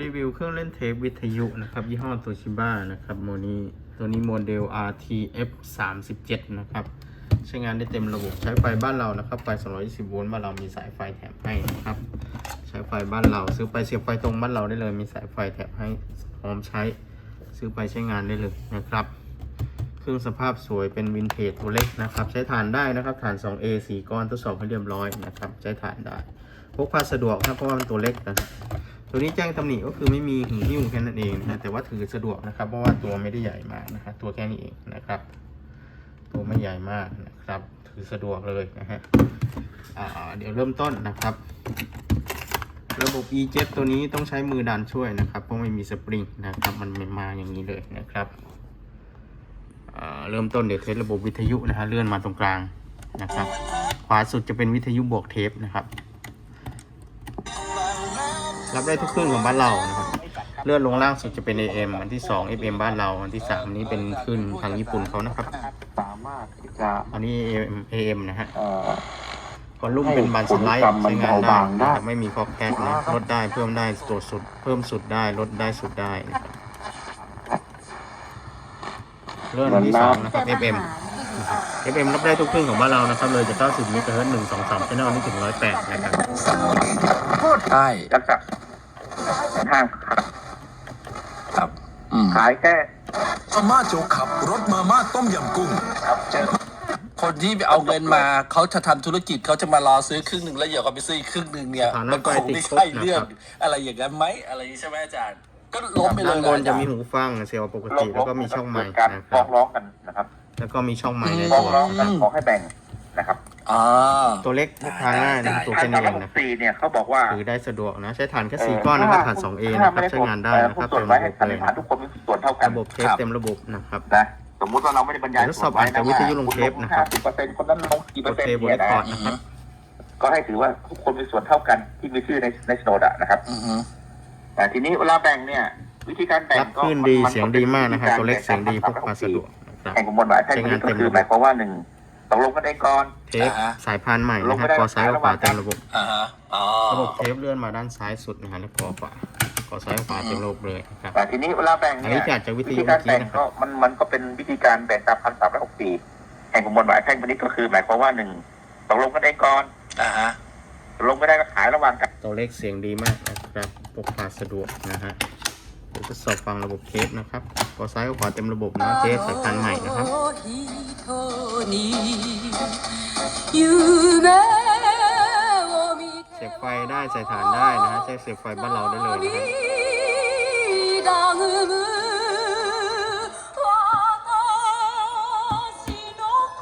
รีวิวเครื่องเล่นเทปวิทยุนะครับ ยี่ห้อโตชิบ้านะครับโมนี้ตัวนี้โมเดล RTF 37นะครับ ใช้งานได้เต็มระบบใช้ไฟบ้านเรานะครับ ไฟ 220 โวลต์บ้านเรามีสายไฟแถมให้นะครับ ใช้ไฟบ้านเรา ซื้อไปเสียบไฟตรงบ้านเราได้เลย มีสายไฟแถมให้พร้อมใช้ซื้อไปใช้งานได้เลยนะครับ เครื่องสภาพสวยเป็นวินเทจตัวเล็กนะครับ ใช้ฐานได้นะครับฐาน 2A 4ก้อนทดสอบให้เรียบร้อยนะครับ ใช้ฐานได้พกพาสะดวกครับเพราะว่ามันตัวเล็กนะครับ ตัวนี้แจ้งตำหนิก็คือไม่มีหูหิ้วแค่นั้นเองนะแต่ว่าถือสะดวกนะครับ เพราะว่าตัวไม่ได้ใหญ่มากนะครับตัวแค่นี้เองนะครับ ตัวไม่ใหญ่มากนะครับ ถือสะดวกเลยนะฮะอ่าเดี๋ยวเริ่มต้นนะครับ ระบบ e jet ตัวนี้ต้องใช้มือดันช่วยนะครับ เพราะไม่มีสปริงนะครับ มันไม่มาอย่างนี้เลยนะครับเริ่มต้นเดี๋ยวเทสระบบวิทยุนะฮะเลื่อนมาตรงกลางนะครับ ขวาสุดจะเป็นวิทยุบวกเทปนะครับ รับได้ทุกเครื่องของบ้านเรานะครับเลื่อนลงล่างสุดจะเป็น AM อันที่ 2 FM บ้านเรา อันที่ 3 นี้เป็นขึ้นทางญี่ปุ่นเขานะครับ สามารถที่จะอันนี้ AM AM นะฮะเอ่อคอลุ่มเป็นบันสไลด์ให้ผลกรรมมันใช้งานได้เบาบางได้นะครับไม่มีคอกแคกนะลดได้เพิ่มได้ตัวสุด เพิ่มสุดได้ลดได้สุดได้นะครับเลื่อนอันที่สองนะครับ FM FM รับได้ทุกเครื่องของบ้านเรานะครับเลยจะ90เมกะเฮิรตซ์1 2 3 channel นี่ถึง108นะครับใช่รักษา ห้างครับอืมขายแค่อาม่าโจกขับ รถมาม่าต้มยำกุ้ง ครับเจอคนที่เอาเงินมาเขาจะทำธุรกิจเขาจะมารอซื้อครึ่งหนึ่งแล้วเดี๋ยวเขาไปซื้ออีกครึ่งหนึ่งเนี่ยสถานะมันคงไม่ไฟติดครบใช่นะครับเรื่องอะไรอย่างนั้นไหมอะไรอย่างนี้ใช่ไหมอาจารย์ ก็ล้มไปเลด้ายนบนจะมีอาารย์หูฟังเสียบปกติแล้วก็มีช่องไมค์การนะคฟ้รัอบงร้องกันนะครับแล้วก็มีช่องไมค์ในฟ้องตัวร้องกันอืมขอให้แบ่ง นะครับอ่าตัวเล็กพกพาง่ายนะครับตัวทาแค่งนี้การเอระงบบนะสี่เนี่ยเขาบอกว่าถือได้สะดวกนะ ใช้ฐานแค่สี่ก้อนนะครับฐาน 2A นะครับใช้งานได้นะครับผู้ส่เต็วนมไว้ระให้บบสันเลนิยษฐานทุกคนมีส่วนเท่ากันระบบเทปเต็มระบบนะครับ นะสมมุติว่าเราไม่ได้บรรยายเดี๋ยวทดสอบอ่านจากวิทยุลงเทปนะครับสิบเปอร์เซ็นต์คนนั้นลงกี่กเปอดร์เซ็นเทต์ปบนเนี่ยเรคนะคอร์ดนะครับก็ให้ถือว่าทุกคนมีส่วนเท่ากันที่มีชื่อในในโฉนดอะนะครับอือฮึแต่ทีนี้เวลาแบ่งเนี่ย วิธีการแบ่งรับก็คลื่นดีมัเสียงดีมากนะครับตัวเล็กเสียงดีพกพาสะดวกนะครับแห่งกมวลหมายแพ่งใช้งานก็เต็มคือระบบหมายความว่าหนึ่ง ตกลงกันเองก่อน เทปสายพานใหม่นะครับกอซ้ายกับขวาเต็มระบบ อ่าฮะอ๋อระบบเทปเลื่อนมาด้านซ้ายสุดนะฮะแล้วกอขวากอซ้ายกับขวาเต็มระบบเลยนะครับ แต่ทีนี้เวลาแบ่งอันเนี่นี้ยจากจากวิทยุธีการแบ่งเมื่อกี้นะครัก็บมันมันก็เป็นวิธีการแบ่งตามพันสามร้อยหกสี่แห่งกมวลหมายแพ่งวันนี้ก็คือ หมายความว่าหนึ่งตกลงกันเองก่อนอ่าฮะตกลงไม่ได้ก็ขายระหว่างกันตัวเลขเสียงดีมากนะครับพกพาสะดวกนะฮะเดี๋ยวทดสอบฟังระบบเทปนะครับกอซ้ายกับขวาเต็มระบบนะเทปสายพานใหม่นะครับ 人に夢を見 เสียบไฟได้ใส่ฐานได้นะฮะใช้เสียบไฟบ้านเราได้เลยนะครับ 涙ぐむ私の恋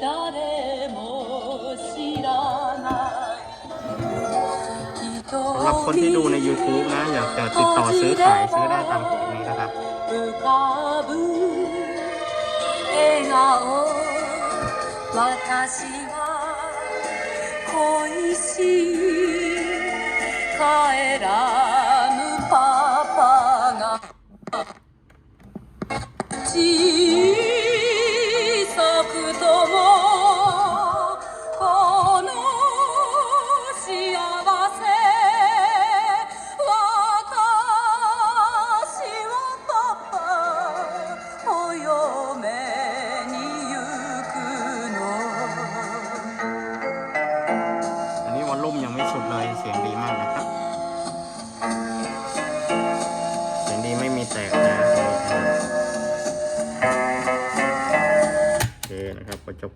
誰も知らない สำหรับคนที่ดูใน YouTube นะ อยากจะติดต่อซื้อขายซื้อได้ตามกฎนี้นะครับ 浮かぶ笑顔私は恋しい帰ら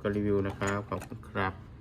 ก็รีวิวนะครับ ขอบคุณครับ